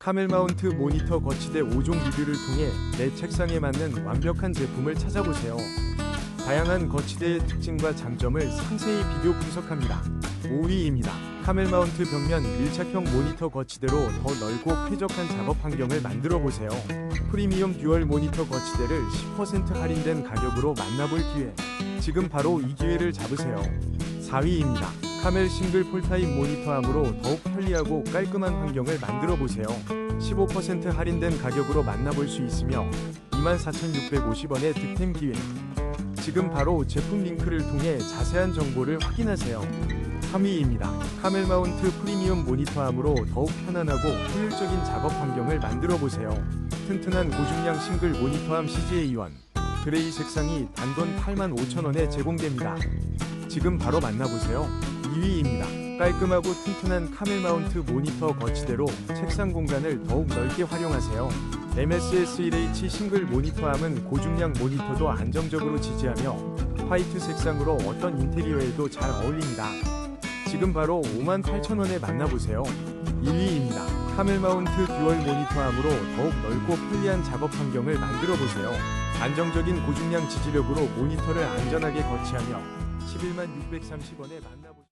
카멜 마운트 모니터 거치대 5종 리뷰를 통해 내 책상에 맞는 완벽한 제품을 찾아보세요. 다양한 거치대의 특징과 장점을 상세히 비교 분석합니다. 5위입니다. 카멜 마운트 벽면 밀착형 모니터 거치대로 더 넓고 쾌적한 작업 환경을 만들어 보세요. 프리미엄 듀얼 모니터 거치대를 10% 할인된 가격으로 만나볼 기회. 지금 바로 이 기회를 잡으세요. 4위입니다. 카멜 싱글 폴타입 모니터함으로 더욱 편리하고 깔끔한 환경을 만들어 보세요. 15% 할인된 가격으로 만나볼 수 있으며 24,650원의 득템 기회. 지금 바로 제품 링크를 통해 자세한 정보를 확인하세요. 3위입니다. 카멜 마운트 프리미엄 모니터함으로 더욱 편안하고 효율적인 작업 환경을 만들어 보세요. 튼튼한 고중량 싱글 모니터함 CGA1 그레이 색상이 단돈 85,000원에 제공됩니다. 지금 바로 만나보세요. 2위입니다. 깔끔하고 튼튼한 카멜 마운트 모니터 거치대로 책상 공간을 더욱 넓게 활용하세요. MSS1H 싱글 모니터함은 고중량 모니터도 안정적으로 지지하며 화이트 색상으로 어떤 인테리어에도 잘 어울립니다. 지금 바로 58,000원에 만나보세요. 1위입니다. 카멜 마운트 듀얼 모니터함으로 더욱 넓고 편리한 작업 환경을 만들어 보세요. 안정적인 고중량 지지력으로 모니터를 안전하게 거치하며 11만 630원에 만나보